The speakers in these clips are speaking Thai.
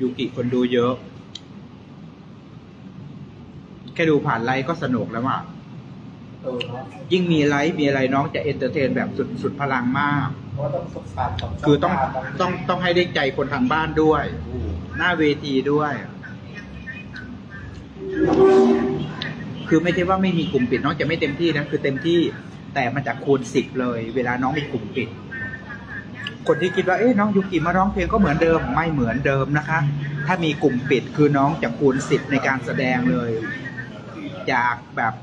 ยูกิคนดูเยอะ แค่ดูผ่านไลฟ์ก็สนุกแล้วอะเออเนาะยิ่งมีไลฟ์มีอะไรน้องจะเอนเตอร์เทนแบบสุดสุดพลังมาก เพราะว่าต้องสบสารกับคือต้องช่ทาต้องต้องให้ได้ใจคนทางบ้านด้วย หน้าเวทีด้วย คือไม่ใช่ว่าไม่มีกลุ่มปิดน้องจะไม่เต็มที่นะ คือเต็มที่แต่มันจะคูณสิบเลย เวลาน้องมีกลุ่มปิด คนที่คิดว่าเอ๊ะน้องยูกิมาร้องเพลงก็เหมือนเดิมไม่เหมือนเดิมนะคะ ถ้ามีกลุ่มปิดคือน้องจะคูณสิบในการแสดงเลย จากแบบ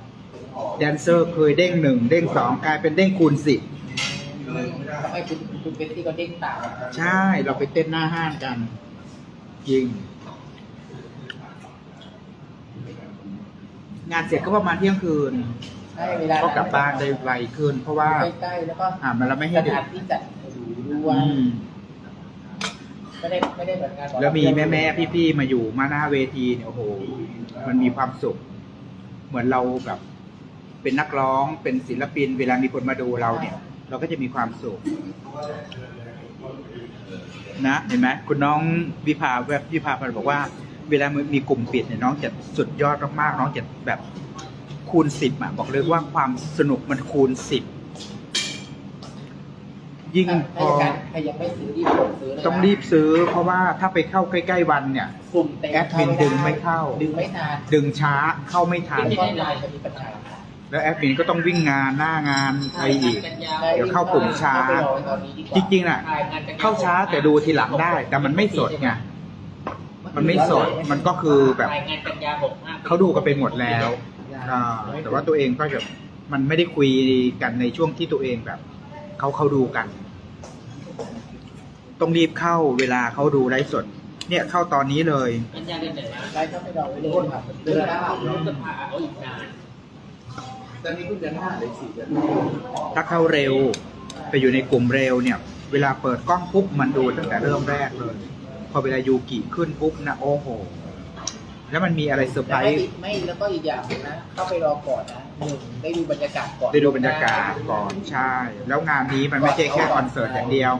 แดนเซอร์เคยเด้งหนึ่งเด้งสองกลายเป็นเด้งคูณสิบต้องให้คุณคุณเป็นที่ก็เด้งตามใช่เราไปเต้นหน้าห้างกันยิง งานเสร็จก็ประมาณเที่ยงคืน ใช่เวลาก็กลับบ้านได้ไวขึ้น เพราะว่าใกล้ๆแล้วก็อ่ามันเราไม่ให้สเด็กถานที่จัดอยู่ ด้วอืยมไม่ได้ไม่ได้เหมือนงานแล้วมีแม่แม่พี่พี่ๆมาอยู่มาหน้าเวทีเนี่ยโอ้โห มันมีความสุข เหมือนเราแบบเป็นนักร้องเป็นศิลปิน เวลามีคนมาดูเราเนี่ย เราก็จะมีความสุข นะเห็นไหมคุณน้องวิภาแวบวิภาพันธ์บอกว่า เวลามีกลุ่มปิดเนี่ยน้องจะสุดยอดมากๆน้องจะแบบคูณสิบอะบอกเลยว่าความสนุกมันคูณสิบ ยิ่งพถ้าออย่างนั้นใครยังไม่ซื้อรีบกดซื้อเลยนะต้องรีบซื้อ เพราะว่าถ้าไปเข้าใกล้ ๆ วันเนี่ยกลุ่มเต็มแอดมินดึงไม่เข้า ดึงไม่ทันดึงช้าเข้าไม่ทันดึงไม่ทันจะมีปัญหาแล้วแอดมินก็ต้องวิ่งงานหน้างานไปอีกใช่เดี๋ยวเข้ากลุ่มช้าเข้ไปรอไว้ตอนนี้ดีกว่าจริงๆน่ะ เข้าช้าแต่ดูทีหลังได้ แต่มันไม่สดไงมันไม่สดมันก็คือแบบรายงานกันยาหกห้าเขาดูกันไปหมดแล้วอ่าแต่ว่าตัวเองก็จะมันไม่ได้คุยกันในช่วงที่ตัวเองแบบเขาเขาดูกัน ต้องรีบเข้าเวลาเขาดูไลฟ์สด เนี่ยเข้าตอนนี้เลยกันยาเดือนไหนนะไล่เข้าไปรอไว้เลยครับเดือนละพฤษภาเอาอีกนานตอนนี้เพิ่งเดือนห้าเลยสี่เดือนถ้าเข้าเร็ว ไปอยู่ในกลุ่มเร็วเนี่ย เวลาเปิดกล้องปุ๊บมันดูตั้งแต่เริ่มแรกเลย พอเวลายูกิขึ้นปุ๊บนะโอ้โห แล้วมันมีอะไรเซอร์ไพรแล้วไม่ส์อีกไม่แล้วก็อีกอย่างหนึ่งนะเข้าไปรอก่อนนะหนึ่งได้ดูบรรยากาศก่อนได้ดูบรรยากาศก่อนใช่ แล้วงานนี้มันไม่ใช่แค่คอนเสิร์ตอย่างเดียว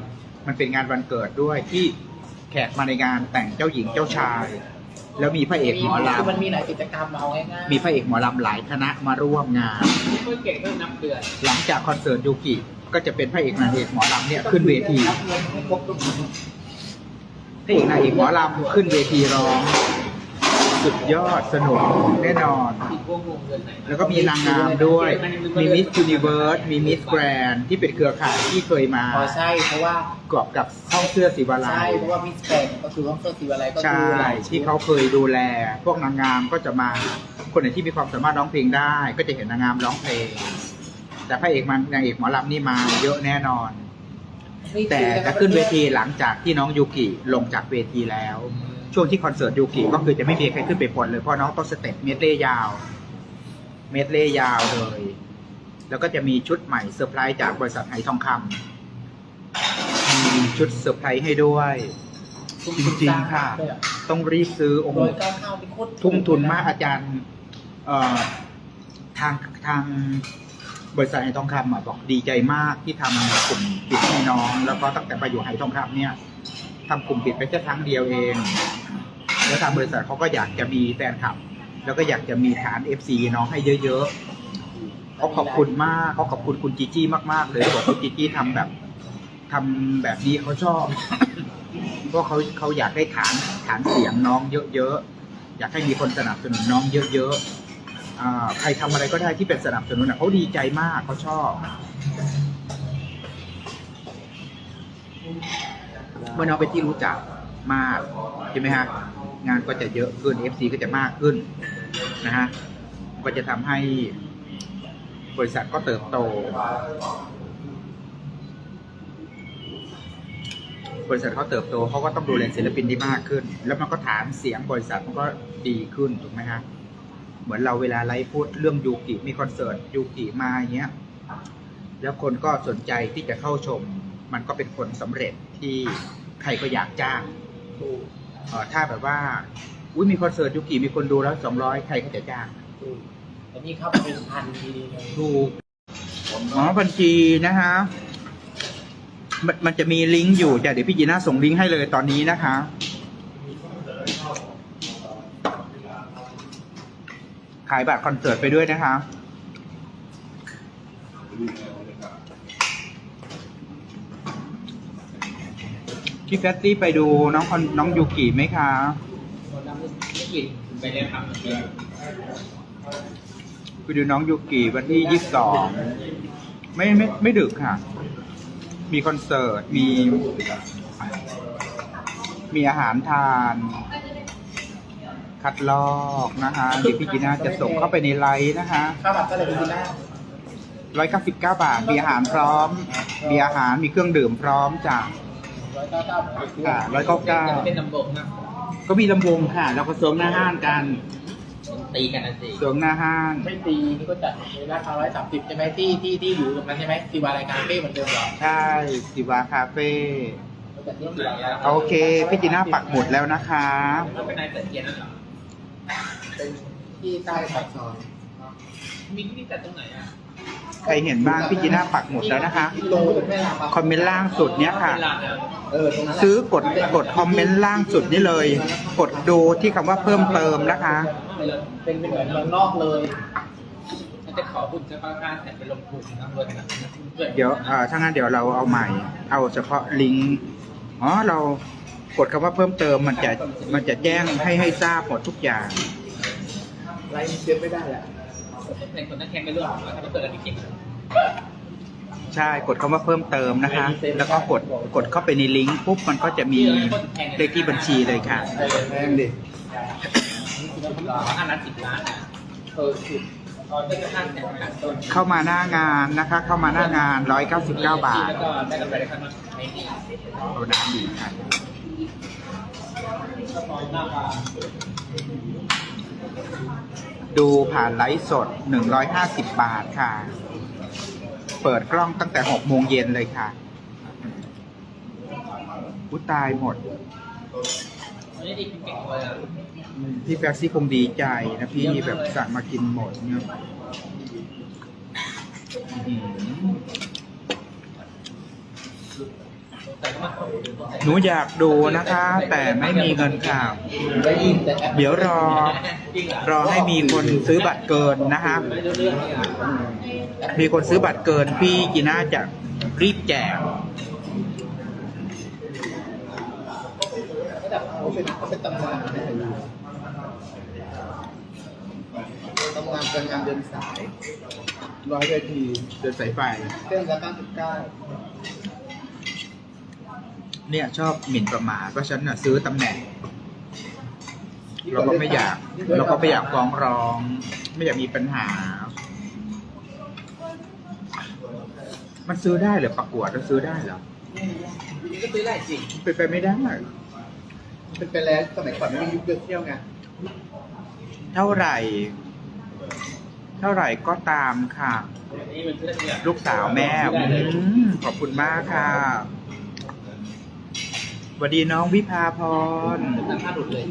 มันเป็นงานวันเกิดด้วยที่แขกมาในงานแต่งเจ้าหญิงเจ้าชาย แล้วมีพระเอกหมอลคือมันมีหลายกิจกรรมเอาง่ายำมีพระเอกหมอลำหลายคณะมาร่วมงานเมื่อเก่งก็นับเดือนหลังจากคอนเสิร์ตยูกิ ก็จะเป็นพระเอกนางเอกหมอลำเนี่ยขึ้นเวทีรับเงินให้ครบทุกคนพระเอกนางเอกหมอลำขึ้นเวทีร้อง สุดยอดสนุกแน่นอนติดวงวงเดือนไหนแล้วก็มีนางงามด้วย มีมิส s u นิเวิร์สมีมิสแกรนที่เป็นเครือข่ายที่เคยมาอ๋อใช่เพราะว่ากอบกับห้องเสื้อสีวาลัใช่ยเพราะว่ามิสแกรนด์ก็คือห้องเสื้อสีอะไรก็ใช่ดูหลายชุดที่เขาเคยดูแล พวกนางงามก็จะมา คนไหนที่มีความสามารถร้องเพลงได้ ก็จะเห็นนางงามร้องเพลง แต่พระเอกมันนางเอกหมอลำนี่มาเยอะแน่นอนแต่จะขึ้นเวทีหลังจากที่น้องยูกิลงจากเวทีแล้ว ช่วงที่คอนเสิร์ตยูกิก็คือจะไม่มีใครขึ้นไปปนเลยเพราะน้องต้องสเต็ปเมดเล่ยาว เมดเล่ยาวเลย แล้วก็จะมีชุดใหม่เซอร์ไพรส์จากบริษัทไหทองคำมีชุดเซอร์ไพรส์ให้ด้วย จริงๆค่ะ ต้องรีบซื้อโอ้โหที่โคตรทุ่มทุนมากอาจารย์เอ่อทางทางบริษัทไหทองคำอะบอกดีใจมากที่ทำกลุ่มปิดให้น้อง แล้วก็ตั้งแต่ไปอยู่ไหทองคำเนี่ย ทำกลุ่มปิดไปแค่ครั้งเดียวเอง แล้วทางบริษัทเขาก็อยากจะมีแฟนคลับ แล้วก็อยากจะมีฐาน FC น้องให้เยอะๆเขาขอบคุณมากเขาขอบคุณคุณจีจี้มากๆเลยบอกคุณจีจี้ทำแบบทำแบบนี้เขาชอบเพราะเขาเขาอยากได้ฐานฐานเสียงน้องเยอะๆอยากให้มีคนสนับสนุนน้องเยอะๆอใครทำอะไรก็ได้ที่เป็นสนับสนุนเขาดีใจมากเขาชอบ เมื่อน้องเป็นที่รู้จักมากใช่ไหมฮะงานก็จะเยอะขึ้น FC ก็จะมากขึ้นนะฮะก็จะทำให้บริษัทก็เติบโต บริษัทเขาเติบโตเขาก็ต้องดูแลศิลปินที่มากขึ้น แล้วมันก็ฐานเสียงบริษัทมันก็ดีขึ้นถูกไหมฮะเหมือนเราเวลาไลฟ์พูดเรื่องยูกิมีคอนเสิร์ตยูกิมาอย่างเงี้ยแล้วคนก็สนใจที่จะเข้าชม มันก็เป็นผลสำเร็จ ที่ใครก็อยากจ้างถ้าแบบว่าอุ้ยมีคอนเสิร์ตยุกิมีคนดูแล้วสองร้อยใครก็จะจ้างถูกแต่นี่เข้าไปเป็นพันทีเดีถูกอ๋อบัญชีนะคะ มันมันจะมีลิงก์อยู่จ้ะเดี๋ยวพี่จีน่าส่งลิงก์ให้เลยตอนนี้นะคะ ขายบัตรคอนเสิร์ตไปด้วยนะคะ พี่แฟตตี้ไปดูน้องคอนน้องยูกิไหมคะคนน้ำไม่กินไปเล่นทำเมื่อกี้ไปดูน้องยูกิวันที่ยี่สิบสองไม่ไม่ไม่ดึกค่ะ มีคอนเสิร์ต มี มีอาหารทาน คัดลอกนะคะเดี๋ยวพี่จีน่าจะส่งเข้าไปในไลน์นะคะข้าวผัดก็เลยพี่จีน่าร้อยเก้าสิบเก้าบาท มีอาหารพร้อม มีอาหาร มีเครื่องดื่มพร้อมจ้ะ ร้อยเก้าเก้าค่ะร้อยเก้าเก้าจะเป็นลำบกนะก็มีลำวงค่ะแล้วก็เสริมหน้าห้างกันตีกันนะสิเสริมหน้าห้างไม่ตีนี่ก็จัดในราคาร้อยสามสิบใช่ไหมที่ที่ที่อยู่ตรงนั้นใช่ไหมที่วารายการเป้เหมือนเดิมเหรอใช่สิวาคาเฟ่จัดที่ที่วารายการโอเคพี่จีน่าปักหมุดแล้วนะคะแล้วเป็นนายเปิดเกียร์นั่นเหรอเป็นที่ใต้ปากซอยมีที่จัดตรงไหนอะ ใครเห็นบ้างพี่จีน่าปักหมุดแล้วนะคะที่โลแม่ลาปะคอมเมนต์ล่างสุดเนี้ยค่ะเป็นร้านอะเออตรงนั้นแหละซื้อกดกดคอมเมนต์ล่างสุดนี่เลย กดดูที่คำว่าเพิ่มเติมนะคะ เป็นเป็นเหมือนเมืองนอกเลยมันจะขอบุญจะค่อนข้างแต่ไปลงทุนนะเงินนะเกิดเดี๋ยวเอ่อถ้างั้นเดี๋ยวเราเอาใหม่ เอาเฉพาะลิงก์อ๋อเรากดคำว่าเพิ่มเติมมันจะมันจะแจ้งให้ให้ทราบหมดทุกอย่าง ไลน์เชื่อไม่ได้แหละ ในคนนั้นแข่งไปเรื่องของว่าถ้าไม่เปิดอะไรกินใช่กดคำว่าเพิ่มเติมนะคะ แล้วก็กดกดเข้าไปในลิงก์ปุ๊บมันก็จะมีเลขที่บัญชีเลยค่ะแพงดิอันละสิบล้านอะเออสิบตอนเป็นข้างแต่ขาดต้นเข้ามาหน้างานนะคะ เข้ามาหน้างาน 199 บาทแล้วก็ได้กำไรได้ขนาดไม่ดีเอาน้ำดีค่ะ ดูผ่านไลฟ์สด 150 บาทค่ะ เปิดกล้องตั้งแต่ 6 โมงเย็นเลยค่ะผู้ตายหมดอันนี้ดีเก่งเลยอะพี่แฟกซี่คงดีใจนะพี่แบบสั่งมากินหมดเนี่ยอื้อ หือแต่ก็มาหนูอยากดูนะคะ แต่ไม่มีเงินค่ะได้ยินแต่แอปเดี๋ยวรอจริงเหรอ รอให้มีคนซื้อบัตรเกินนะคะไม่รู้เรื่องเนี่ยมีคนซื้อบัตรเกินพี่จีน่าจะรีบแจกแต่เขาเป็นเขาเป็นตำนานไม่เคยดูตำนานเป็นงานเดินสายร้อยเวทีเดินสายไฟเครื่องละเก้าสิบเก้า เนี่ยชอบหมิ่นประมาทเพราะฉันน่ะซื้อตำแหน่ง เราก็ไม่อยาก เราก็ไม่อยากฟ้องร้อง ไม่อยากมีปัญหา มันซื้อได้เหรอประกวดแล้วซื้อได้เหรอก็ซื้อได้จริงเป็นไปไม่ได้ เป็นไปแล้วสมัยก่อนไม่มียุคเที่ยวไงเท่าไหร่ เท่าไหร่ก็ตามค่ะ นี่มันเพื่อนเนี่ย ลูกสาวแม่อืมขอบคุณมากค่ะ สวัสดีน้องวิภาพรตั้งค่าหลุดเลย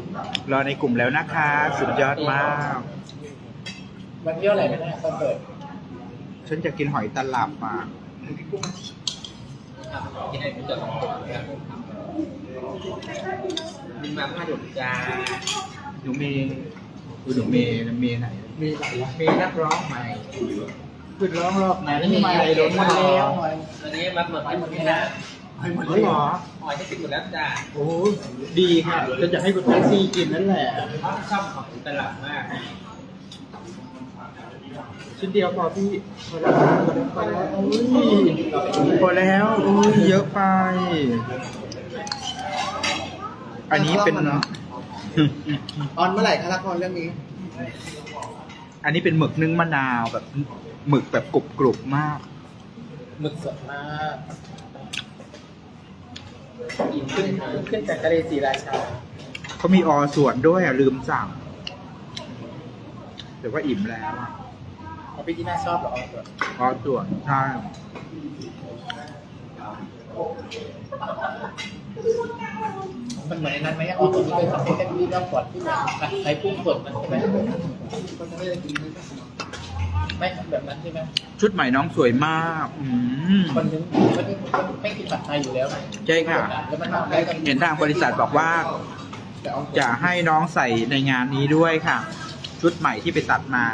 รอในกลุ่มแล้วนะคะ สุดยอดมาก วันเที่ยวอะไรไม่ได้คอนเสิร์ตฉันจะกินหอยตลับอะกินให้ผมจะสองตัวเนี่ยมีมาค่าหลุดจ้าหนูเมย์ดูหนูเมย์เมย์ไหนมีหลายร้านเมย์นักร้องใหม่ขึ้นร้องรอบไหนมีไม่มามาหลายเลยร้านล้นมามาแล้แล้ววตอนนี้มาเปิดให้หมดที่นะ ให้หมดเฮ้ยเหรอหอยที่ติดหมดแล้วจ้าโอ้ดีค่ะฉันจะให้คุณแท็กซี่กินนั่นแหละชอบของตลาดมากชิ้นเดียวพอพี่พอแล้วพอแล้วอุ้ยพอแล้วอุ้ยเยอะไป อันนี้เป็นออนเมื่อไหร่คะละครเรื่องนี้ อันนี้เป็นหมึกนึ่งมะนาวแบบหมึกแบบกรุบกรุบๆมากหมึกสดมาก ขึ้นขึ้นจากทะเลสีราชาเขามีออส่วนด้วยอะลืมสั่งแต่ว่าอิ่มแล้วอะของพี่จีน่าชอบเหรอออนส่วนออส่วนใช่มันเหมือนในนั้นไหมออนส่วนที่เป็นสัตว์ที่เป็นที่เล่าก่อนที่แบบใช้กุ้งสดมันใช่ไหมคนจะไม่ได้กิน ไม่แบบนั้นใช่ไหมชุดใหม่น้องสวยมากอืมคนนึงคนนึงไม่กินผัดไทยอยู่แล้วไงใช่ค่ะ แล้วมันทำได้กันเห็นทางบริษัทบอกว่า แต่ออนจะให้น้องใส่ในงานนี้ด้วยค่ะ ชุดใหม่ที่ไปตัดมา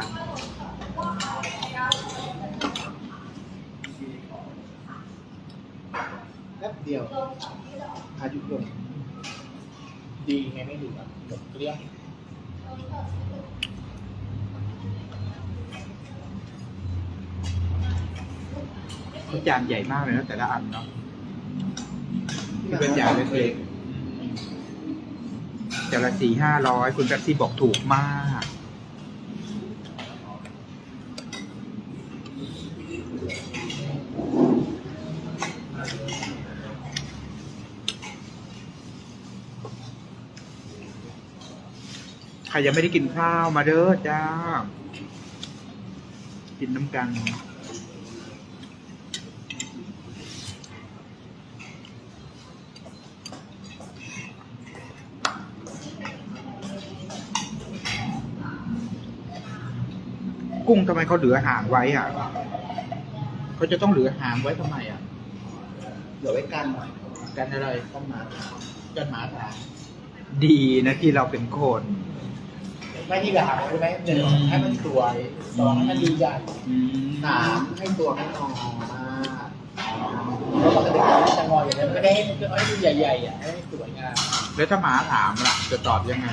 แป๊บเดียวอายุลงดีไงไม่ดูอะหมดเกลี้ยง ขาจานใหญ่มากเลยนะแต่ละอันเนาะที่เป็นจานเล็กๆแต่ละสี่ห้าร้อยคุณแป๊บซี่บอกถูกมากใครยังไม่ได้กินข้าวมาเด้อจ้า กินน้ำกัน กุ้งทำไมเขาเหลือหางไว้อะเขาจะต้องเหลือหางไว้ทำไมอะเหลือไว้กันหน่อยกันอะไรต้องมากันหมาถามดีนะที่เราเป็นคน ไม่ที่แบบใช่ไหมหนึ่งให้มันสวยสองให้มันดูใหญ่อืมสามให้ตัวมันงอมากแล้วปกติมันจะงออย่างนี้มันไม่ได้ให้มันให้ดูใหญ่ๆอะให้สวยงามแล้วถ้าหมาถามล่ะจะตอบยังไง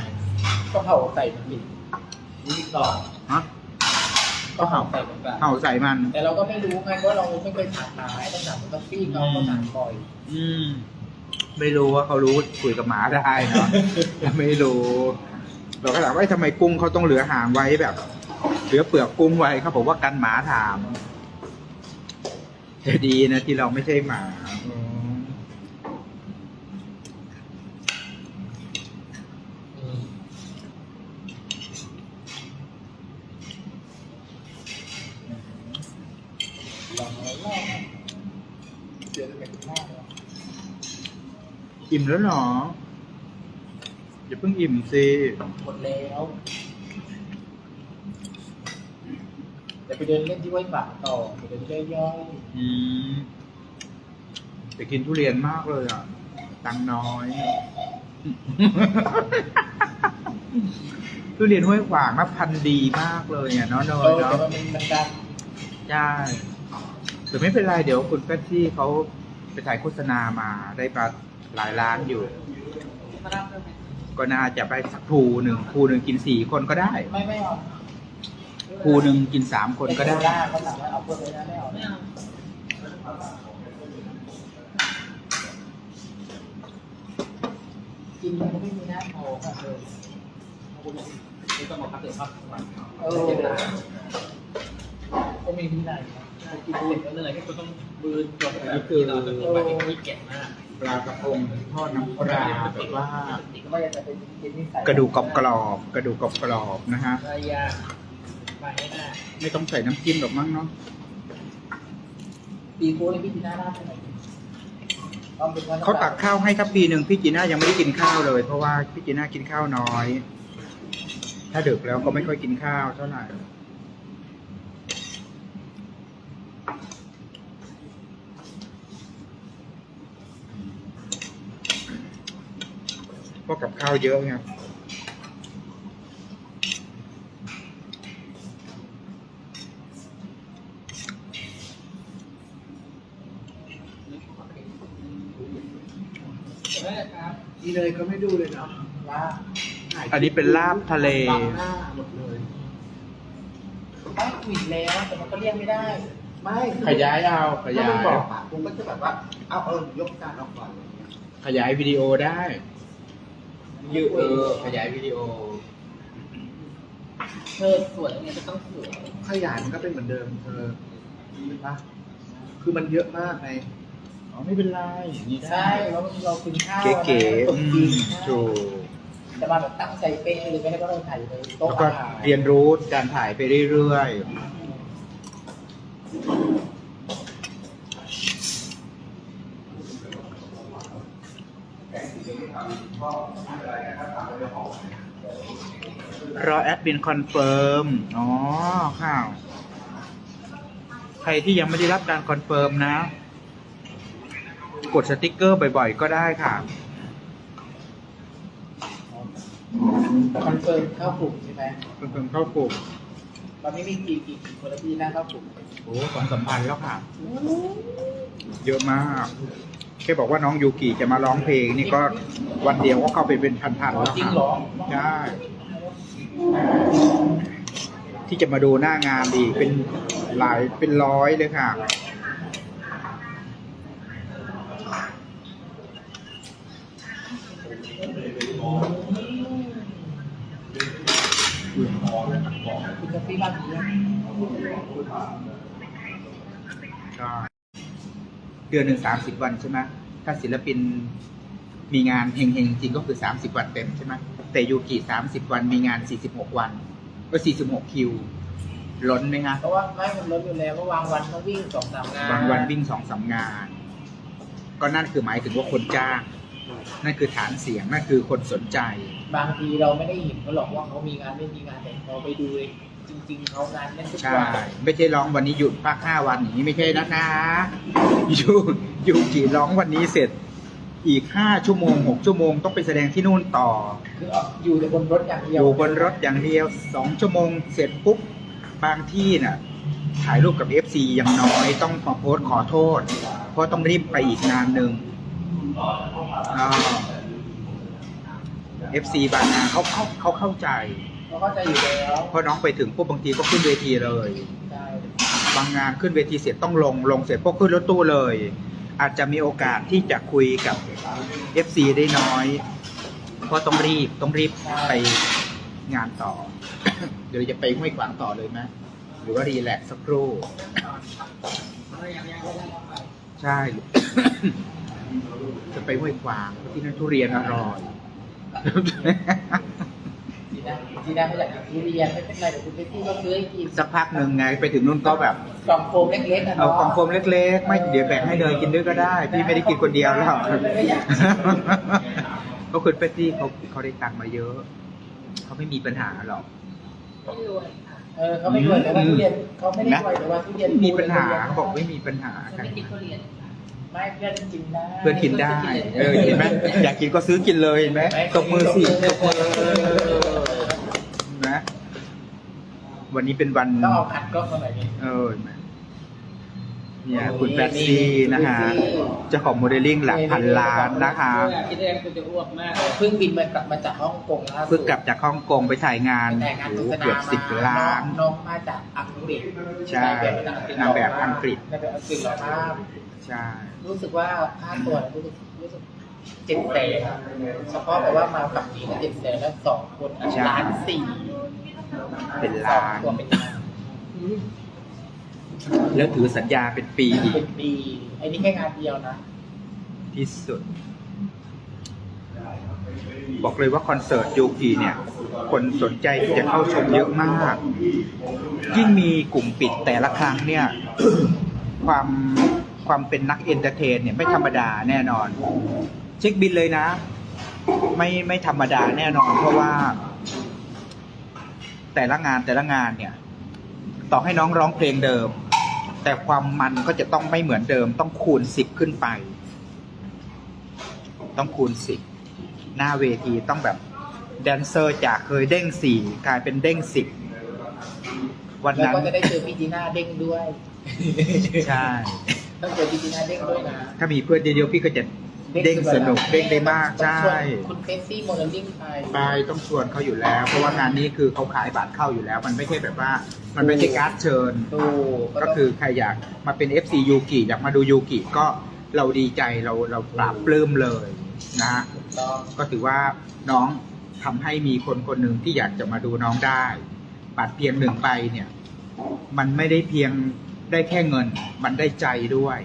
ก็เผาใส่มันอีกนี่ต่อฮะ ก็เผาใส่มันไปเห่าใส่มัน แต่เราก็ไม่รู้ไงเพราะเราไม่เคยถามหมาต้องถามต้องปี้เขาก็ถามบ่อยอืม ไม่รู้ว่าเขารู้คุยกับหมาได้เนาะไม่รู้ เราก็ถามว่าเอ้ยทำไมกุ้งเขาต้องเหลือหางไว้แบบ เหลือเปลือกกุ้งไว้เขาบอกว่ากันหมาถามจะดีนะที่เราไม่ใช่หมา อืม ลองลองเจอกันมากเลย อิ่มแล้วเหรอ อย่าเพิ่งอิ่มสิหมดแล้วจะไปเดินเล่นที่ไว้ปากต่อไปเดินเล่นย่อยอืมแต่กินทุเรียนมากเลยอะ ตังค์น้อย ทุเรียนห้วยขวางนะพันธุ์ดีมากเลยอะเนาะเนเอยอเนาะแต่ว่ามันมันดันใช่แต่ไม่เป็นไรเดี๋ยวคุณแป๊บที่เขาไปถ่ายโฆษณามาได้มา หลายล้านอยู่ ก็น่าจะไปสักภูหนึ่งภูหนึ่งกินสี่คนก็ได้ไม่ไม่เอาภูหนึ่งกินสามคนก็ได้เล่าเขาถามว่าเอาพื่อนเลยนะไม่เอาไม่เอากินมันก็ไม่มีหน้าพอค่ะเธอนี่ต้องมาพักเดี๋ยวพักวันเออก็มีวินัยนกินเสร็จก็เลยที่คุณต้องบืนจบแบบที่เราจะต้องไปที่แก่มาก ปลากระพงทอดน้ำปลาแบบว่าก็ไม่จะเป็นกินนิสัยกระดูกกรอบกรอบๆกระดูกกรอบกรอบๆนะฮะระยะไปให้หน้าไม่ต้องใส่น้ำจิ้มหรอกมั้งเนาะปีโก้นี่พี่จีน่าราดเท่าไหร่อป็นว่เขาตักข้าวให้ครับปีหนึ่งพี่จีน่ายังไม่ได้กินข้าวเลย เพราะว่าพี่จีน่ากินข้าวน้อย ถ้าดึกแล้วก็ไม่ค่อยกินข้าวเท่าไหร่ เพราะกับข้าวเยอะไงแม่ครับนี่เลยก็ไม่ดูเลยเนาะว่าอันนี้เป็นลาบทะเล บังหน้าหมดเลยไม่ขวิดแล้วแต่มันก็เรียกไม่ได้ ไม่ขยายเอาขยายถ้มันบอกอะผมก็จะแบบว่า เอาเออยกจานออกก่อนอะไรอย่างเงี้ย ขยายวิดีโอได้ ยืดเออขยายวิดีโอ เธอสวยยังไงก็ต้องสวยขยายมันก็เป็นเหมือนเดิมเธอเห็นปะคือมันเยอะมากไงอ๋อไม่เป็นไรอย่างนี้ได้ ใช่แล้วเรากินข้าวเก๋ๆตอืกจริมงถูกแต่มาแบบตั้งใจเป๊ะเลยไม่ได้ก็เราถ่ายในโต๊ะแล้วก็อาหารเรียนรู้การถ่ายไปเรื่อยๆ รอแอดมินคอนเฟิร์ม อ๋อค่ะใครที่ยังไม่ได้รับการคอนเฟิร์มนะ กดสติกเกอร์บ่อยๆ ก็ได้ค่ะ คอนเฟิร์มเข้ากลุ่มใช่ไหมเพิ่งเข้ากลุ่ม ตอนนี้มีกี่กี่กี่คนแล้วที่นั่งเข้ากลุ่มโอ้สองสามพันแล้วค่ะ เยอะมากแค่บอกว่าน้องยูกิจะมาร้องเพลงนี่ก็วันเดียวก็เข้าไปเป็นพันๆแล้วจริงค่ะเหรอ ใช่ ที่จะมาดูหน้างานอีเป็นหลายเป็นร้อยเลยค่ะเดือนหนึ่งสามสิบวันใช่ไหมถ้าศิลปิน มีงานเฮงๆจริงก็คือสามสิบวันเต็มใช่ไหมแต่ยูกิสามสิบวันมีงานสี่สิบหกวันก็สี่สิบหกคิว ล้นไหมคะเพราะว่าไม่มันลดอยู่แล้วเมื่อวางวันต้องวิ่งสองสามงานบางวันวิ่งสองสามงาน ก็นั่นคือหมายถึงว่าคนจ้าง นั่นคือฐานเสียง นั่นคือคนสนใจ บางทีเราไม่ได้เห็นเขาหรอกว่าเขามีงานไม่มีงานแต่เราไปดูเลยจริง ๆเขางานแน่นทุกใช่ วันไม่ใช่ร้องวันนี้หยุดพักห้าวันอย่างนี้ไม่ใช่นะคะยูยูกี่ร้องวันนี้เสร็จ อีกห้าชั่วโมงหกชั่วโมงต้องไปแสดงที่นู่นต่อ คืออยู่แต่บนรถอย่างเดีอยวยู่บนรถอย่างเดียวสองชั่วโมงเสร็จปุ๊บ บางที่น่ะถ่ายรูปกับ FC อย่างน้อยต้องมาโพสต์ขอโทษ เพราะต้องรีบไปอีกงานหนึ่งอ่า FC บางงานเขาเขาเขาเข้าใจเขาเข้าใจอยู่แล้วเพราะน้องไปถึงปุ๊บบางทีก็ขึ้นเวทีเลย ใช่บางงานขึ้นเวทีเสร็จต้องลง ลงเสร็จพวกขึ้นรถตู้เลย อาจจะมีโอกาสที่จะคุยกับ FC ได้น้อยเพราะต้องรีบต้องรีบไปงานต่อ เดี๋ยวจะไปห้วยขวางต่อเลยไหมหรือว่ารีแลกสักครู่ใช่จะไปห้วยขวางที่นั่นทุเรียนอร่อย น่าทีน่าเขาอยากกินทุเรียนไม่เป็นไรเดี๋ยวคุณไปที่ก็ซื้อให้กินสักพักหนึ่งไงไปถึงนู่นก็แบบ กล่องโฟมเล็กๆนะเอาเนาะของโฟมเล็ก ๆ ไม่เดี๋ยวแบ่งให้เนยกินด้วยก็ได้ พี่ไม่ได้กินคนเดียวแล้วไม่อยากก็คุณเป๊ปซี่เขาเขาได้ตังค์มาเยอะ เขาไม่มีปัญหาหรอกเออเขาไม่รวยแต่ว่าทุเรียนเขาไม่ได้รวยแต่ว่าทุเรียนไม่มีปัญหาเขาบอกไม่มีปัญหากันไม่เพื่อนกินได้เพื่อนกินได้ เออเห็นไหมอยากกินก็ซื้อกินเลยเห็นไหมตบมือสิตบมือนะ วันนี้เป็นวันต้องเอาขัดกล้องมาหน่อยดิเออเห็นไหมเนี่ยคุณแป๊บซี่นะคะ เจ้าของโมเดลลิ่งหลักพันล้านนะคะคิดเองกูจะอ้วกมากเลยเพิ่งบินมากลับมาจากฮ่องกงล่าสุดเพิ่งกลับจากฮ่องกงไปถ่ายงานแต่งานโอ้โฆโหษณาเกือบสิบมาล้านน้องมาจากอังกฤษใช่นางแบบอังกฤษนางแบบอังกฤษเหรอครับใช่รู้สึกว่าค่าตัวเนี่ยรู้สึกรู้สึกเจ็ดแสนเฉพาะแบบว่ามากับจีนเจ็ดแสนแล้วสองคนอะล้านสี่ เป็นสอล้างนตัวเป็นล้านแล้วถือสัญญาเป็นปีอีเป็กนปีไอ้นี่แค่งานเดียวนะ ที่สุด บอกเลยว่าคอนเสิร์ตยูกีเนี่ย คนสนใจที่จะเข้าชมเยอะมาก ยิ่งมีกลุ่มปิดแต่ละครั้งเนี่ย ความความเป็นนักเอนเตอร์เทนเนี่ยไม่ธรรมดาแน่นอน เช็คบินเลยนะ ไม่ไม่ธรรมดาแน่นอน เพราะว่า แต่ละงานแต่ละงานเนี่ย ต่อให้น้องร้องเพลงเดิม แต่ความมันก็จะต้องไม่เหมือนเดิม ต้องคูณสิบขึ้นไป ต้องคูณสิบหน้าเวทีต้องแบบแดนเซอร์จากเคยเด้งสี่กลายเป็นเด้งสิบวันแล้วนั้นก็จะได้เจอพี่จีน่าเด้งด้วย ใช่ ต้องเจอพี่จีน่าเด้งด้วยนะ ถ้ามีเพื่อนเดียวๆพี่ก็จะ เด้งสนุกเด้งได้มากต้องใช่ชวนคุณเฟซซี่โมเดลลิ่งไปไปต้องชวนเขาอยู่แล้ว เพราะว่างานนี้คือเขาขายบัตรเข้าอยู่แล้ว มันไม่ใช่แบบว่า มันไม่ใช่การ์ดเชิญ ดูก็คือใครอยากมาเป็น FC ยูกิอยากมาดูยูกิก็เราดีใจเราเราปราบปลื้มเลยนะฮะต้องก็ถือว่าน้องทำให้มีคนคนหนึ่งที่อยากจะมาดูน้องได้บัตรเพียงหนึ่งใบเนี่ย มันไม่ได้เพียงได้แค่เงิน มันได้ใจด้วย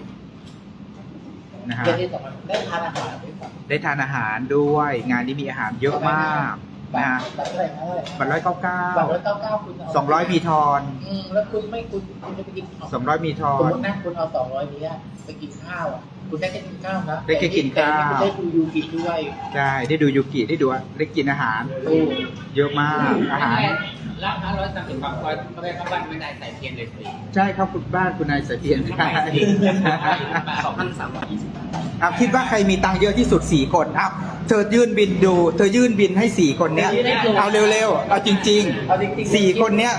นะฮะเรื่องที่สำคัญได้ทานอาหารด้วยครับได้ทานอาหารด้วย งานนี้มีอาหารเยอะมากนะฮะบัตรเท่าไหร่นะบัตรร้อยเก้าเก้าบัตรร้อยเก้าเก้าคุณเาสองร้อยมีทอนอืมแล้วคุณไม่คุณคุณจะไปกินสองร้อยมีทอสมน มตินะคุณเอาสองร้อยนี้อะไปกินข้าวอะ คุณได้แค่กินข้าวนะได้แค่กินข้าว แต่นี่คุณได้ดูยูกิด้วยใช่ได้ดูยูกิได้ดูได้กินอาหารดูเยอะมากอาหารราคาร้อยสามสิบบาทเขาได้เข้าบ้านไม่ได้ใส่เทียนเลยฟรีใช่ครับคุณบ้านคุณนายเสถียรสองพันสามร้อยยี่สิบบาท เอาคิดว่าใครมีตังค์เยอะที่สุดสี่คนเอาเธอยื่นบินดู เธอยื่นบินให้สี่คนเนี้ย เอาเร็วๆ เอาจริงเอาจริงๆสี่คนเนี้ย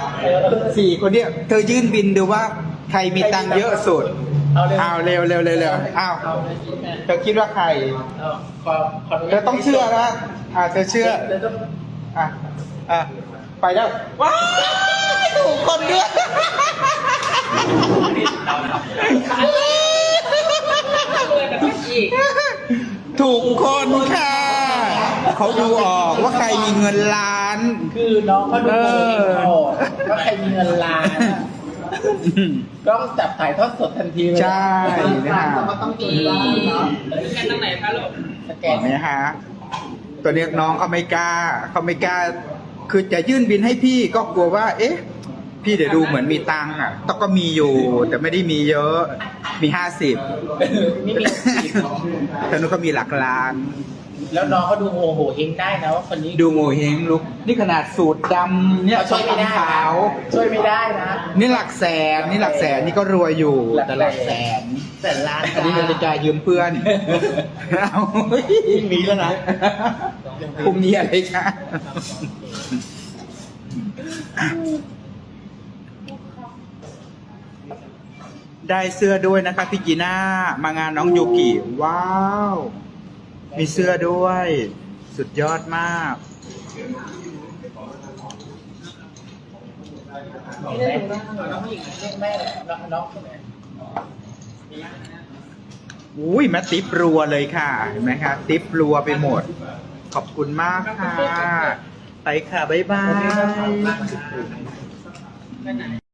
สี่คนเนี้ย เธอยื่นบินดูว่าใครมีตังค์เยอะสุด เอาเร็วเอาเร็วเร็วเร็วเร็วเอาเอาเลยพี่แม่เธอคิดว่าใครเอาขอขออนุเธญาอต้องเชื่อนะอ่าเธอเชื่อเดี๋ยวต้องอะอะไปแล้วว้ายถูกคนด้วย ถูกคนค่ะ เขาดูออกว่าใครมีเงินล้าน คือน้องเขาดูโมเองออกว่าใครมีเงินล้านอะกล้องจับถ่ายทอดสดทันทีเลยใช่นะฮะก็ต้องกินได้เนาะแค่ตรงไหนคะลูกสแกเห็นนไหมฮะตัวเนี้ยน้องเขาไม่กล้าเขาไม่กล้า คือจะยื่นบินให้พี่ก็กลัวว่า เอ๊ะ พี่เดี๋ยวดูเหมือนมีตังค์อะต้องก็มีอยู่ แต่ไม่ได้มีเยอะ มีห้าสิบนี่มีสิบแต่นู้นก็มีหลักล้าน แล้วน้องเขาดูโอ้โหเฮงได้นะว่าคนนี้ดูโงเฮงลุกนี่ขนาดสูตรดำเนี่ยช่วยไม่ได้ขาว ช่วยไม่ได้นะ นี่หลักแสนนี่หลักแสนนี่ก็รวยอยู่แต่หลักแสนแต่ล้านอันนี้เราจะจ่ายยืมเพื่อนเอามีแล้วนะพรุ่งนี้อะไรคะ ได้เสื้อด้วยนะคะพี่จีน่ามางานน้องยูกิว้าว มีเสื้อด้วย สุดยอดมากน้องผู้หญิงเรียกแม่น้องน้องคนไหนอุ้ยแม่ติปรัวเลยค่ะเห็นไหมคะติปรัวไปหมด ขอบคุณมากค่ะ ไปค่ะ บ๊ายบาย